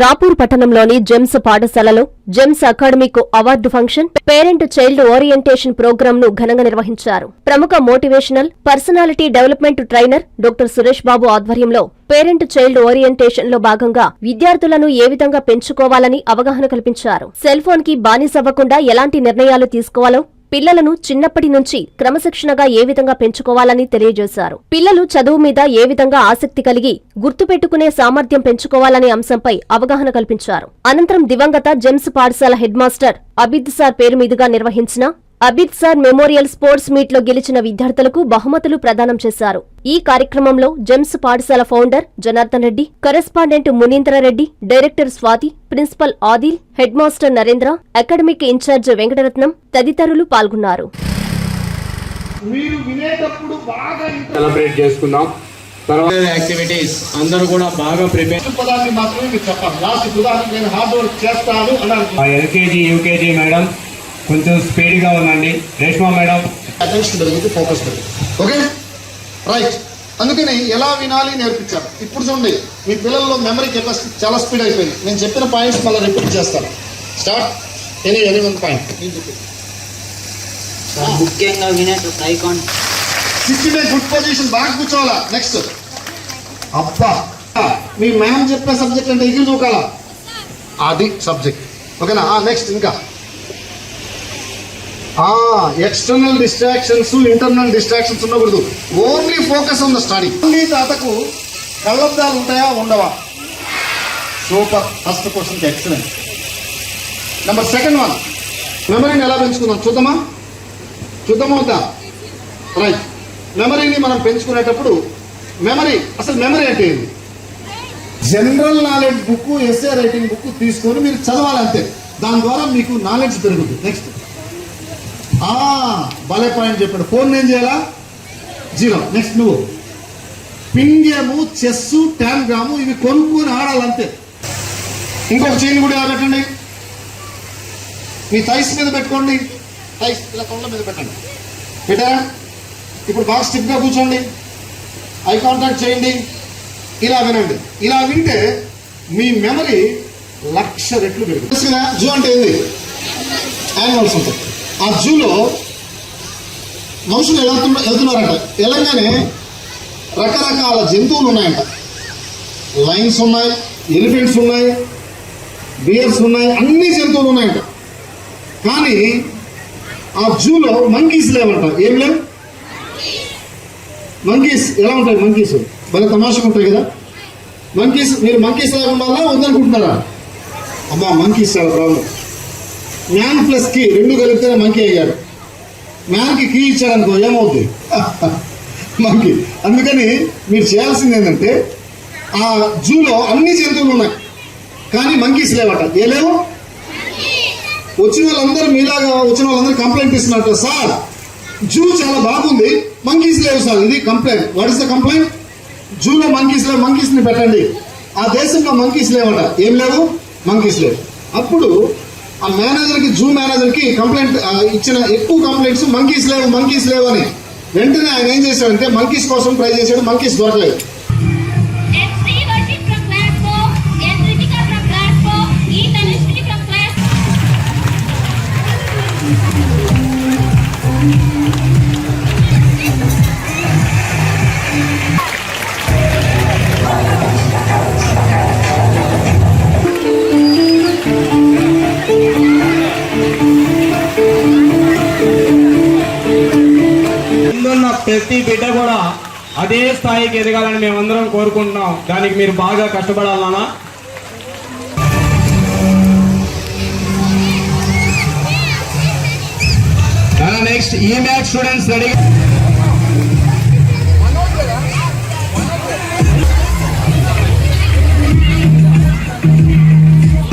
రాపూర్ పట్టణంలోని జెమ్స్ పాఠశాలలో Gems academic award function parent child orientation ప్రోగ్రామ్ను ఘనంగా నిర్వహించారు. ప్రముఖ motivational personality development trainer doctor Suresh Babu ఆధ్వర్యంలో పేరెంట్ చైల్డ్ ఓరియంటేషన్లో భాగంగా విద్యార్థులను ఏ విధంగా పెంచుకోవాలని అవగాహన కల్పించారు. సెల్ ఫోన్కి బానిసవ్వకుండా ఎలాంటి నిర్ణయాలు తీసుకోవాలో పిల్లలను చిన్నప్పటి నుంచి క్రమశిక్షణగా ఏ విధంగా పెంచుకోవాలని తెలియజేశారు. పిల్లలు చదువు మీద ఏ విధంగా ఆసక్తి కలిగి గుర్తుపెట్టుకునే సామర్థ్యం పెంచుకోవాలనే అంశంపై అవగాహన కల్పించారు. అనంతరం దివంగత జెమ్స్ పాఠశాల హెడ్ మాస్టర్ అబిద్ సార్ పేరు మీదుగా నిర్వహించిన అబిద్ సార్ మెమోరియల్ స్పోర్ట్స్ మీట్లో గెలిచిన విద్యార్థులకు బహుమతులు ప్రదానం చేశారు. ఈ కార్యక్రమంలో జెమ్స్ పాఠశాల founder Janardhan Reddy correspondent Munindra Reddy director Swathi principal Adil head master Narendra academic incharge Venkataratnam తదితరులు పాల్గొన్నారు. మీరు వినేటప్పుడు బాగా సెలబ్రేట్ చేసుకుందాం తర్వాత యాక్టివిటీస్ అందరూ కూడా బాగా ప్రిపేర్ ఇంటర్ పదాన్ని మాత్రమే మీరు చెప్పాలి. లాస్ట్ ఉదాహరణ నేను హార్డ్ వర్క్ చేస్తాను అన్నారు. ఆ ఎల్కేజీ యూకేజీ మేడం కొంచెం స్పీడ్గా ఉందండి రేష్మా మేడం. అటెన్షన్ పెరుగుతుంది ఫోకస్ పెరుగుతుంది ఓకే? రైట్. అందుకని ఎలా వినాలి నేర్పించారు? ఇప్పుడు చూడండి మీ పిల్లల్లో మెమరీ కెపాసిటీ చాలా స్పీడ్ అయిపోయింది. నేను చెప్పిన పాయింట్స్ మళ్ళీ రిపీట్ చేస్తాను. Start. Any any one point. ముఖ్యంగా వినేటప్పుడు ఐకాన్. సిక్స్టీ గుడ్ పొజిషన్ బాగా కూర్చోవాలా? నెక్స్ట్ అబ్బా. మీ మ్యామ్ చెప్పే సబ్జెక్ట్ అంటే ఎగిరి దూకాలా? అది సబ్జెక్ట్. ఓకేనా? నెక్స్ట్ ఇంకా. ఎక్స్టర్నల్ డిస్ట్రాక్షన్స్ ఇంటర్నల్ డిస్ట్రాక్షన్స్ ఉండకూడదు. Only focus on the study only తాతకు కళ్ళద్దాలు ఉంటాయా ఉండవా? Super first question excellent number second one మెమరీని ఎలా పెంచుకుందాం? చూద్దామా? చూద్దామా వద్దా రైట్ మెమరీని మనం పెంచుకునేటప్పుడు మెమరీ అసలు మెమరీ అంటే ఏంటి general knowledge book SA writing book తీసుకొని మీరు చదవాలి అంతే దాని ద్వారా మీకు నాలెడ్జ్ పెరుగుతుంది. నెక్స్ట్ భలే పాయింట్ చెప్పాడు. ఫోన్ ఏం చేయాలా? జీరో. నెక్స్ట్ నువ్వు. Ping game chess tangram ఇవి కొనుక్కొని ఆడాలంతే. ఇంకొక చైన్ కూడా పెట్టండి మీ థైస్ మీద పెట్టుకోండి. థైస్ ఇలా కొండ మీద పెట్టండి. పెట్టారా ఇప్పుడు బాగా స్టిప్గా కూర్చోండి. ఐ కాంటాక్ట్ చేయండి. ఇలా వినండి. ఇలా వింటే మీ మెమరీ లక్ష రెట్లు పెరుగుతుంది. జూ అంటే ఏంది? యానిమల్స్ ఉంటాయి. ఆ జూలో మనుషులు వెళ్తున్న వెళ్తున్నారంట వెళ్ళంగానే రకరకాల జంతువులు ఉన్నాయంట. లైన్స్ ఉన్నాయి ఎలిఫెంట్స్ ఉన్నాయి బియర్స్ ఉన్నాయి అన్ని జంతువులు ఉన్నాయంట. కానీ ఆ జూలో మంకీస్ లేవంట. ఏం లేవు? మంకీస్. ఎలా ఉంటాయి మంకీస్? భలే తమాషగా ఉంటాయి కదా? మంకీస్ మీరు మంకీస్ లేకుండా ఉండాలా వద్దనుకుంటున్నారా? అమ్మా మంకీస్ చాలా ప్రాబ్లం. మ్యాన్ ప్లస్ కీ రెండు కలిపితేనే మంకీ అయ్యాడు మ్యాన్కి కీ ఇచ్చాడనుకో ఏమవుద్ది? మంకీ అందుకని మీరు చేయాల్సింది ఏంటంటే ఆ జూలో అన్ని జంతువులు ఉన్నాయి. కానీ మంకీస్ లేవట. ఏ లేవు? వచ్చిన వాళ్ళందరూ మీలాగా వచ్చిన వాళ్ళందరూ కంప్లైంట్ ఇస్తున్నట్టు. సార్ జూ చాలా బాగుంది. మంకీస్ లేవు సార్. ఇది complaint what is the complaint జూలో మంకీస్ లేవు. మంకీస్ని పెట్టండి. ఆ దేశంలో మంకీస్ లేవట. ఏం లేవు? మంకీస్ లేవు. అప్పుడు ఆ మేనేజర్కి జూ మేనేజర్కి కంప్లైంట్ ఇచ్చిన ఎక్కువ కంప్లైంట్స్ మంకీస్ లేవు మంకీస్ లేవు అని వెంటనే ఆయన ఏం చేశాడంటే మంకీస్ కోసం ట్రై చేశాడు మంకీస్ దొరకలేదు. ప్రతి బిడ్డ కూడా అదే స్థాయికి ఎదగాలని మేమందరం కోరుకుంటున్నాం. దానికి మీరు బాగా కష్టపడాలన్నా నెక్స్ట్ ఈ మ్యాథ్ స్టూడెంట్స్ రెడీ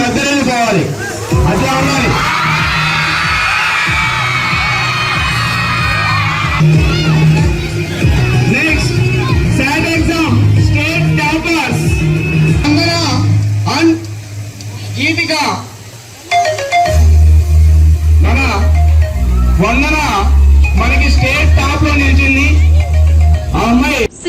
దగ్గర పోవాలి అదే ఉండాలి.